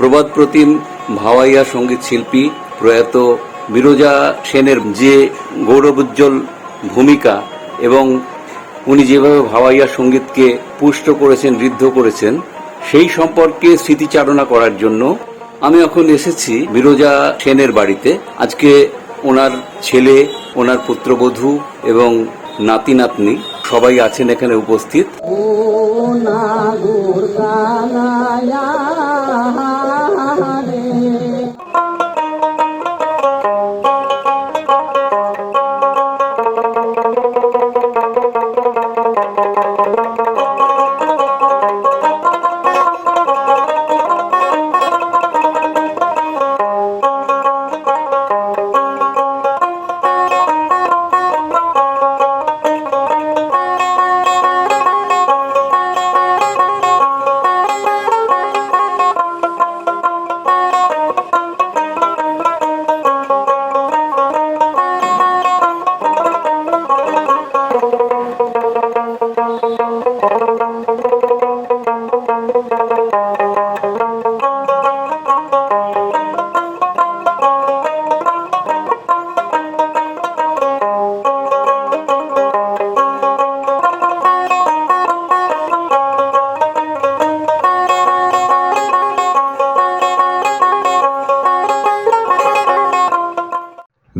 প্রবাদ প্রতিম ভাওয়াইয়া সংগীত শিল্পী প্রয়াত বিরোজা সেনের যে গৌরবোজ্জ্বল ভূমিকা এবং উনি যেভাবে ভাওয়াইয়া সঙ্গীতকে পুষ্ট করেছেন, ঋদ্ধ করেছেন, সেই সম্পর্কে স্মৃতিচারণা করার জন্য আমি এখন এসেছি বিরোজা সেনের বাড়িতে। আজকে ওনার ছেলে, ওনার পুত্রবধূ এবং নাতি, নাতনি সবাই আছেন এখানে উপস্থিত।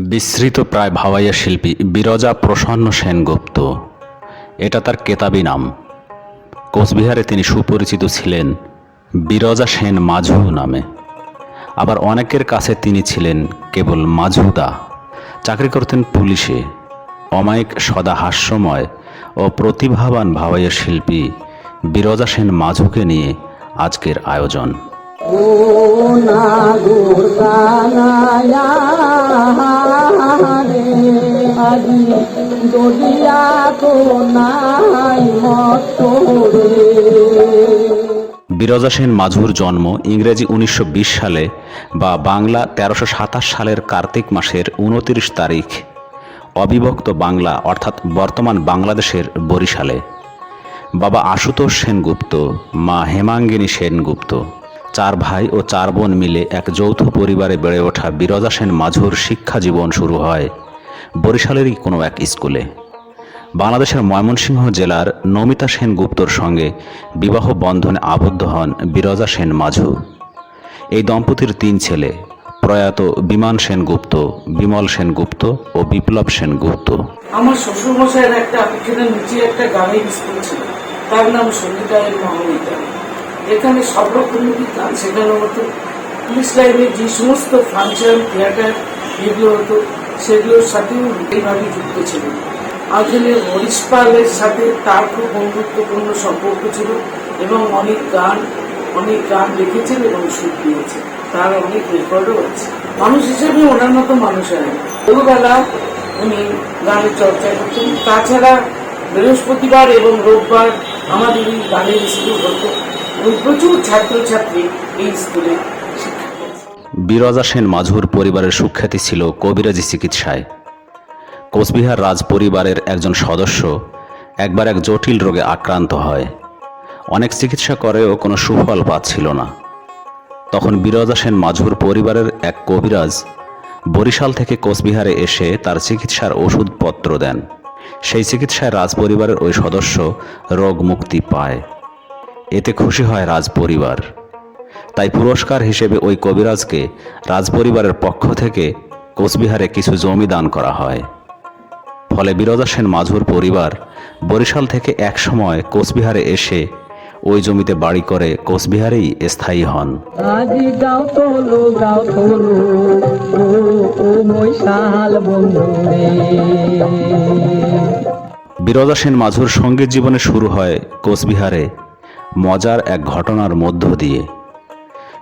বিস্মৃত প্রায় ভাওয়াইয়া শিল্পী বিরজা প্রসন্ন সেনগুপ্ত। এটা তার কেতাবি নাম। কোচবিহারে তিনি সুপরিচিত ছিলেন বিরজা সেন মাঝু নামে। আবার অনেকের কাছে তিনি ছিলেন কেবল মাঝুদা চাকরি করতেন পুলিশে। অমায়িক সদা হাস্যময় ও প্রতিভাবান ভাওয়াইয়া শিল্পী বিরজা সেন মাঝুকে নিয়ে আজকের আয়োজন। ও রে নাই বিরজা সেন মাঝুর জন্ম ইংরেজি উনিশশো বিশ সালে বা বাংলা তেরোশো সালের কার্তিক মাসের উনতিরিশ তারিখ। অবিভক্ত বাংলা অর্থাৎ বর্তমান বাংলাদেশের বরিশালে। বাবা আশুতোষ সেনগুপ্ত, মা হেমাঙ্গিনী সেনগুপ্ত। চার ভাই ও চার বোন মিলে এক যৌথ পরিবারে বেড়ে ওঠা বিরজা সেন মাঝুর শিক্ষা জীবন শুরু হয়। বরিশালেরই কোনো এক স্কুলে। বাংলাদেশের ময়মনসিংহ জেলার নমিতা সেনগুপ্তর সঙ্গে বিবাহ বন্ধনে আবদ্ধ হন বিরজা সেন মাঝু। এই দম্পতির তিন ছেলে, প্রয়াত বিমান সেনগুপ্ত বিমল সেনগুপ্ত ও বিপ্লব সেনগুপ্ত আমার শ্বশুর মশাইয়ের একটা এখানে নিচে একটা গানের স্কুল ছিল। তার নাম সঙ্গীতায়ের মহাবিদ্যালয় এখানে সব রকমেরই গান শেখানো হতো পুলিশ লাইনে যে সমস্ত ফাংশন থিয়েটার যেগুলো হতো। সেগুলোর সাথেও এইভাবে যুক্ত ছিল আসলে হরিশ পালের সাথে তার খুব বন্ধুত্বপূর্ণ সম্পর্ক ছিল এবং অনেক গান অনেক গান লিখেছেন এবং সুর দিয়েছেন। তার অনেক রেকর্ডও আছে। মানুষ হিসেবে ওনার মতো মানুষ হয়। ভোরবেলা উনি গানের চর্চা করতেন। তাছাড়া বৃহস্পতিবার এবং রোববার আমাদের এই গানের স্কুল হতো। এবং প্রচুর ছাত্রছাত্রী এই স্কুলে বিরজা সেন মাঝুর পরিবারের সুখ্যাতি ছিল কবিরাজি চিকিৎসায়। কোচবিহার রাজ পরিবারের একজন সদস্য একবার এক জটিল রোগে আক্রান্ত হয়। অনেক চিকিৎসা করেও কোনো সুফল পাচ্ছিল না। তখন বিরজা সেন মাঝুর পরিবারের এক কবিরাজ বরিশাল থেকে কোচবিহারে এসে তার চিকিৎসার ওষুধপত্র দেন। সেই চিকিৎসায় রাজ পরিবারের ওই সদস্য রোগ মুক্তি পায়। এতে খুশি হয় রাজপরিবার তাই পুরস্কার হিসেবে ওই কবিরাজকে রাজপরিবারের পক্ষ থেকে কোচবিহারে কিছু জমি দান করা হয়। ফলে বিরজা সেন মাঝুর পরিবার বরিশাল থেকে একসময় কোচবিহারে এসে ওই জমিতে বাড়ি করে কোচবিহারেই স্থায়ী হন। বিরজা সেন মাঝুর সংগীত জীবনে শুরু হয় কোচবিহারে মজার এক ঘটনার মধ্য দিয়ে।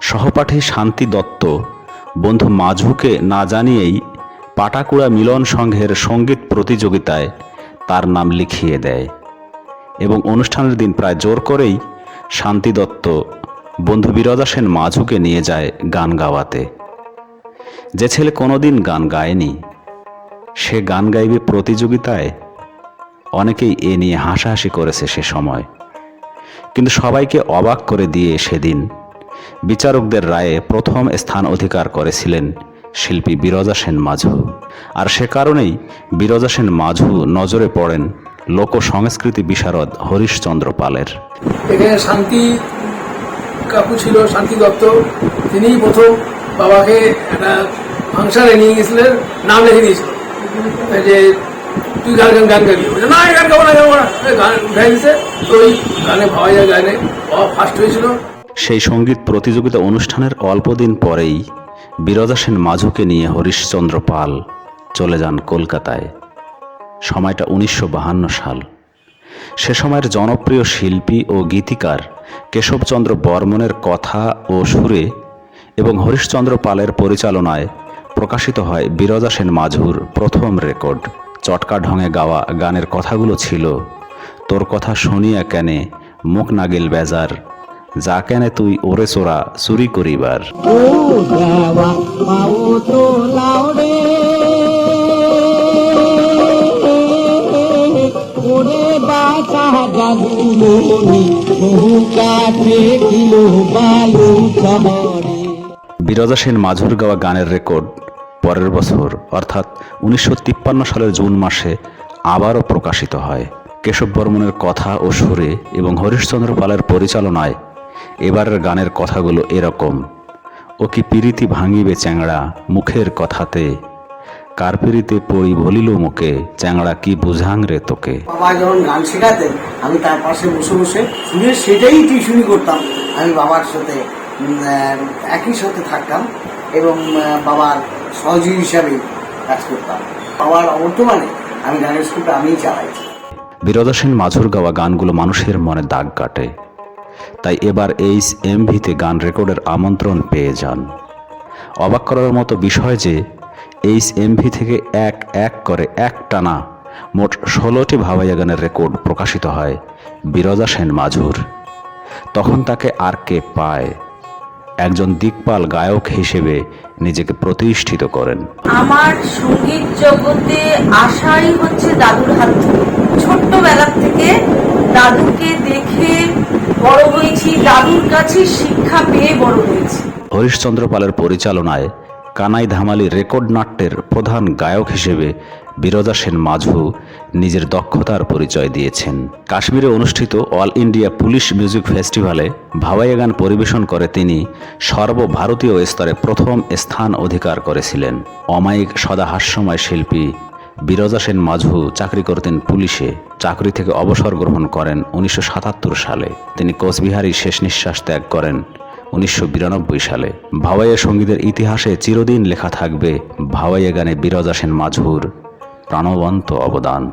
সহপাঠী শান্তি দত্ত। বন্ধু মাঝুকে না জানিয়েই পাটাকুড়া মিলন সংঘের সংগীত প্রতিযোগিতায় তার নাম লিখিয়ে দেয় এবং অনুষ্ঠানের দিন প্রায় জোর করেই শান্তি দত্ত বন্ধু বিরজা সেন মাঝুকে নিয়ে যায় গান গাওয়াতে। যে ছেলে কোনোদিন গান গায়নি, সে গান গাইবে প্রতিযোগিতায়, অনেকেই এ নিয়ে হাসাহাসি করেছে সে সময়। কিন্তু সবাইকে অবাক করে দিয়ে সেদিন বিচারকদের রায়ে প্রথম স্থান অধিকার করেছিলেন শিল্পী বিরজা সেন মাঝু। আর সে কারণেই বিরজা সেন মাঝু নজরে পড়েন লোক সংস্কৃতি বিশারদ হরিশচন্দ্র পালের। এখানে শান্তি কাকু ছিল, শান্তি দত্ত। তিনিই প্রথম বাবাকে একটা ফাংশনে নিয়ে গেছিলেন, নাম লিখে দিয়েছিল। যে, তুই গান গান গান গাবি? না গান গাবো না গাবো না। গান উঠাই তো ওই গানে ভাবা যায়, গানে বাবা ফার্স্ট হয়েছিল। সেই সংগীত প্রতিযোগিতা অনুষ্ঠানের অল্পদিন পরেই বিরজা সেন মাঝুকে নিয়ে হরিশচন্দ্র পাল চলে যান কলকাতায়। সময়টা উনিশশো সাল। সে সময়ের জনপ্রিয় শিল্পী ও গীতিকার কেশবচন্দ্র বর্মনের কথা ও সুরে এবং হরিশচন্দ্র পালের পরিচালনায় প্রকাশিত হয় বিরজা সেন মাঝুর প্রথম রেকর্ড। চটকা ঢঙে গাওয়া গানের কথাগুলো ছিল, তোর কথা শুনিয়া কেনে মুখ নাগিল বেজার যা কেনে তুই ওরে সোরা চুরি করিবার বিরজা সেন মাঝুর গাওয়া গানের রেকর্ড পরের বছর অর্থাৎ উনিশশো তিপ্পান্ন সালের জুন মাসে আবারও প্রকাশিত হয়। কেশব বর্মনের কথা ও সুরে এবং হরিশচন্দ্র পালের পরিচালনায় এবারের গানের কথাগুলো এরকম। ও কি পিরিতি ভাঙিবে চ্যাংড়া মুখের কথাতে? কার পিরিতে পড়ি বলিল মুখে চ্যাংড়া কি বুঝাং রে তোকে? বাবা যখন গান শেখাতেন আমি তার পাশে বসে বসে শুনে সেটাই টিউশনি করতাম। আমি বাবার সাথে একই সাথে থাকতাম এবং বাবার সহযোগী হিসাবে কাজ করতাম। বাবার বর্তমানে আমি গানের স্কুলটা আমিই চালাইছি বিরজা সেন মাঝুর গাওয়া গানগুলো মানুষের মনে দাগ কাটে। তাই এবার এইচ এমভিতে গান রেকর্ডের আমন্ত্রণ পেয়ে যান। অবাক করার মতো বিষয় যে এইচ এমভি থেকে এক এক করে এক টানা মোট ষোলোটি ভাবাইয়া গানের রেকর্ড প্রকাশিত হয় বিরজা সেন মাঝুর তখন তাকে আর কে পায়? একজন দিকপাল গায়ক হিসেবে নিজেকে প্রতিষ্ঠিত করেন। আমার সংগীত জগতে আসাই হচ্ছে দাদুর হাত ছোট্টবেলা থেকে দাদুকে দেখে বড় হয়েছি, দাদুর কাছে শিক্ষা পেয়ে বড় হয়েছি। হরিশচন্দ্র পালের পরিচালনায় কানাই ধামালি রেকর্ড নাট্যের প্রধান গায়ক হিসেবে বিরজা সেন মাঝু নিজের দক্ষতার পরিচয় দিয়েছেন। কাশ্মীরে অনুষ্ঠিত অল ইন্ডিয়া পুলিশ মিউজিক ফেস্টিভ্যালে ভাওয়াইয়া গান পরিবেশন করে তিনি সর্বভারতীয় স্তরে প্রথম স্থান অধিকার করেছিলেন। অমায়িক সদা হাস্যময় শিল্পী বিরজা সেন মাঝু চাকরি করতেন পুলিশে। চাকরি থেকে অবসর গ্রহণ করেন উনিশশো সাতাত্তর সালে। তিনি কোচবিহারী শেষ নিঃশ্বাস ত্যাগ করেন উনিশশো বিরানব্বই সালে। ভাওয়াইয়া সঙ্গীতের ইতিহাসে চিরদিন লেখা থাকবে ভাওয়াইয়া গানে বিরজা সেন মাঝুর প্রাণবন্ত অবদান।